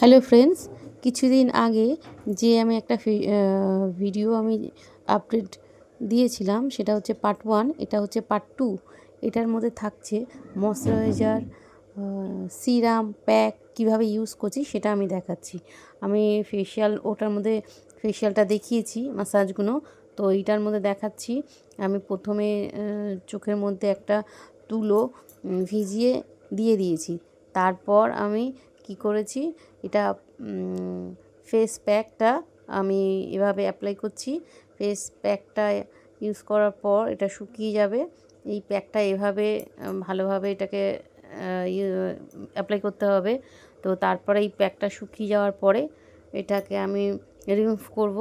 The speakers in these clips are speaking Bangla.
হ্যালো ফ্রেন্ডস কিছুদিন আগে যে আমি একটা ভিডিও আমি আপডেট দিয়েছিলাম, সেটা হচ্ছে পার্ট ওয়ান এটা হচ্ছে পার্ট টু এটার মধ্যে থাকছে ময়শ্চারাইজার সিরাম প্যাক কীভাবে ইউজ করছি সেটা আমি দেখাচ্ছি। আমি ফেশিয়াল ওটার মধ্যে ফেশিয়ালটা দেখিয়েছি মাসাজগুলো তো এইটার মধ্যে দেখাচ্ছি। আমি প্রথমে চোখের মধ্যে একটা তুলো ভিজিয়ে দিয়ে দিয়েছি। তারপর আমি কি করেছি? এটা ফেস প্যাকটা আমি এভাবে অ্যাপ্লাই করছি। ফেস প্যাকটা ইউজ করার পর এটা শুকিয়ে যাবে। এই প্যাকটা এভাবে ভালোভাবে এটাকে অ্যাপ্লাই করতে হবে। তো তারপরে এই প্যাকটা শুকিয়ে যাওয়ার পরে এটাকে আমি রিমুভ করব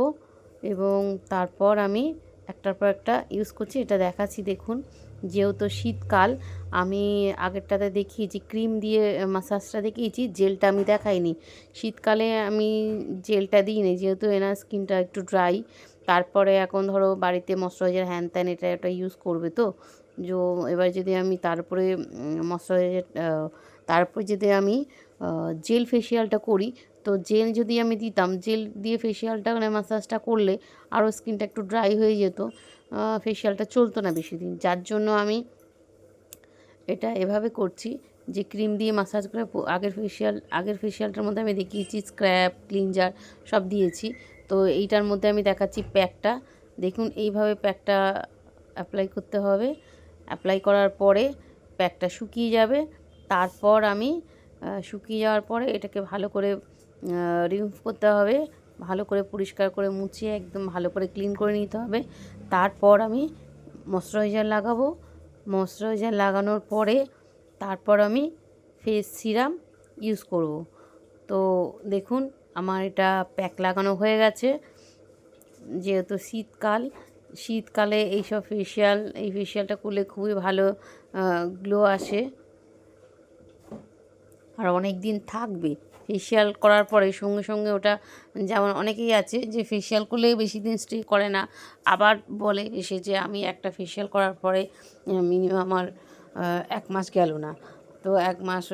এবং তারপর আমি একটার পর একটা ইউজ করছি। এটা দেখাচ্ছি, দেখুন। যেহেতু শীতকাল, আমি আগেরটাতে দেখিয়েছি, ক্রিম দিয়ে মাসাজটা দেখিয়েছি জেলটা আমি দেখাইনি। শীতকালে আমি জেলটা দিইনি, যেহেতু এনার স্কিনটা একটু ড্রাই তারপরে এখন ধরো বাড়িতে ময়শ্চারাইজার হ্যান ত্যান এটা একটা ইউজ করবে তো, যে এবার যদি আমি তারপরে ময়শ্চারাইজার তারপর যদি আমি জেল ফেসিয়ালটা করি তো জেল যদি আমি দিতাম, জেল দিয়ে ফেসিয়ালটা মানে মাসাজটা করলে আরও স্কিনটা একটু ড্রাই হয়ে যেত। ফেসিয়ালটা চলতো না বেশি দিন। যার জন্য আমি এটা এভাবে করছি যে ক্রিম দিয়ে মাসাজ করে আগের ফেসিয়াল আগের ফেসিয়ালটার মধ্যে আমি দেখিয়েছি স্ক্র্যাপ ক্লিনজার সব দিয়েছি। তো এইটার মধ্যে আমি দেখাচ্ছি প্যাকটা দেখুন, এইভাবে প্যাকটা অ্যাপ্লাই করতে হবে। অ্যাপ্লাই করার পরে প্যাকটা শুকিয়ে যাবে। তারপর আমি শুকিয়ে যাওয়ার পরে এটাকে ভালো করে রিমুভ করতে হবে। ভালো করে পরিষ্কার করে মুছিয়ে একদম ভালো করে ক্লিন করে নিতে হবে। তারপর আমি ময়শ্চারাইজার লাগাবো। ময়শ্চারাইজার লাগানোর পরে তারপর আমি ফেস সিরাম ইউজ করব। তো দেখুন, আমার এটা প্যাক লাগানো হয়ে গেছে। যেহেতু শীতকাল, শীতকালে এইসব ফেসিয়াল এই ফেসিয়ালটা করলে খুবই ভালো গ্লো আসে। আর অনেক দিন থাকবে। ফেসিয়াল করার পরে সঙ্গে সঙ্গে ওটা যেমন অনেকেই আছে যে ফেসিয়াল করলে বেশি দিন স্টে করে না, আবার বলে এসে যে আমি একটা ফেসিয়াল করার পরে মিনিমাম আমার এক মাস গেল না। তো এক মাস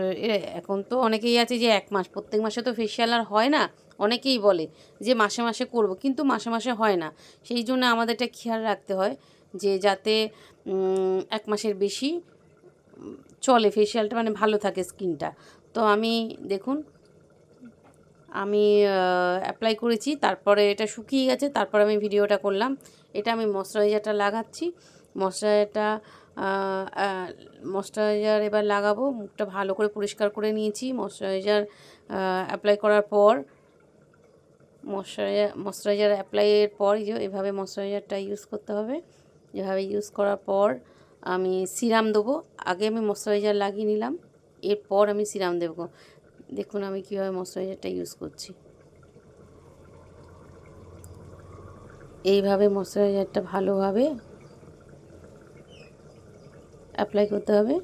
এখন তো অনেকেই আছে যে এক মাস, প্রত্যেক মাসে তো ফেসিয়াল আর হয় না, অনেকেই বলে যে মাসে মাসে করব, কিন্তু মাসে মাসে হয় না। সেই জন্য আমাদের এটা খেয়াল রাখতে হয় যে যাতে এক মাসের বেশি চলে ফেসিয়ালটা মানে ভালো থাকে স্কিনটা তো আমি দেখুন আমি অ্যাপ্লাই করেছি, তারপরে এটা শুকিয়ে গেছে, তারপর আমি ভিডিওটা করলাম। এটা আমি ময়শ্চারাইজারটা লাগাচ্ছি। ময়শ্চারাইজারটা ময়শ্চারাইজার এবার লাগাবো, মুখটা ভালো করে পরিষ্কার করে নিয়েছি। ময়শ্চারাইজার অ্যাপ্লাই করার পর ময়শ্চারাইজার ময়শ্চারাইজার অ্যাপ্লাইয়ের পর এভাবে ময়শ্চারাইজারটা ইউজ করতে হবে। এভাবে ইউজ করার পর, আমি সিরাম দেবো। আগে আমি ময়শ্চারাইজার লাগিয়ে নিলাম, এরপর আমি সিরাম দেবো। দেখুন আমি কীভাবে ময়শ্চারাইজারটা ইউজ করছি। এইভাবে ময়শ্চারাইজারটা ভালোভাবে অ্যাপ্লাই করতে হবে।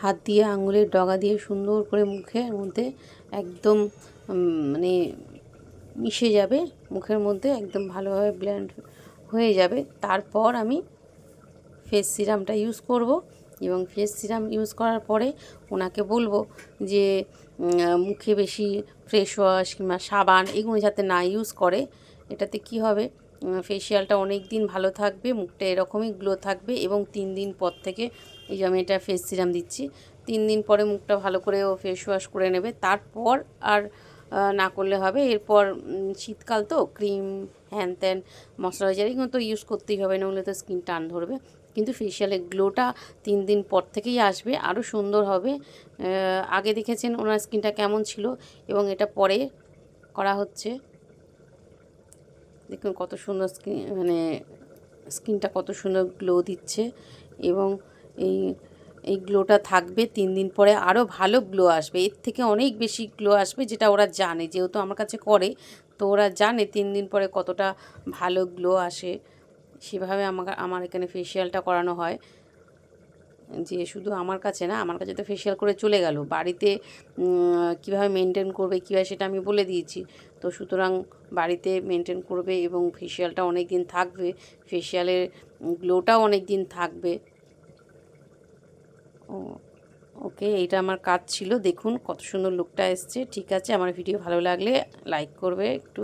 হাত দিয়ে, আঙুলের ডগা দিয়ে সুন্দর করে মুখের মধ্যে একদম মানে মিশে যাবে, মুখের মধ্যে একদম ভালোভাবে ব্ল্যান্ড হয়ে যাবে। তারপর আমি ফেস সিরামটা ইউজ করব। এবং ফেস সিরাম ইউজ করার পরে ওনাকে বলব যে মুখে বেশি ফ্রেশ ওয়াশ কিংবা সাবান এগুলো যাতে না ইউজ করে, এটাতে কি হবে? ফেসিয়ালটা অনেক দিন ভালো থাকবে, মুখটা এরকমই গ্লো থাকবে এবং তিন দিন পর থেকে এই যে আমি এটা ফেস সিরাম দিচ্ছি, তিন দিন পরে মুখটা ভালো করে ও ফেস ওয়াশ করে নেবে। তারপর আর না করলে হবে। এরপর শীতকাল তো ক্রিম হ্যান ত্যান ময়শ্চারাইজার এগুলো তো ইউজ করতেই হবে নাহলে তো স্কিন টান ধরবে। কিন্তু ফেশিয়ালের গ্লোটা তিন দিন পর থেকেই আসবে আরও সুন্দর হবে। আগে দেখেছেন ওনার স্কিনটা কেমন ছিল এবং এটা পরে করা হচ্ছে। দেখুন কত সুন্দর স্কিন মানে স্কিনটা কত সুন্দর গ্লো দিচ্ছে এবং এই এই গ্লোটা থাকবে তিন দিন পরে আরও ভালো গ্লো আসবে। এর থেকে অনেক বেশি গ্লো আসবে যেটা ওরা জানে, যেহেতু আমার কাছে করে, তো ওরা জানে তিন দিন পরে কতটা ভালো গ্লো আসে। সেভাবে আমাকে, আমার এখানে ফেসিয়ালটা করানো হয়। যে শুধু আমার কাছে না, আমার কাছে তো ফেসিয়াল করে চলে গেল। বাড়িতে কীভাবে মেনটেন করবে, কীভাবে সেটা আমি বলে দিয়েছি। তো সুতরাং বাড়িতে মেনটেন করবে এবং ফেসিয়ালটা অনেক দিন থাকবে ফেসিয়ালের গ্লোটাও অনেক দিন থাকবে। ও, ওকে, এইটা আমার কাজ ছিল। দেখুন কত সুন্দর লুকটা এসছে। ঠিক আছে, আমার ভিডিও ভালো লাগলে লাইক করবে, একটু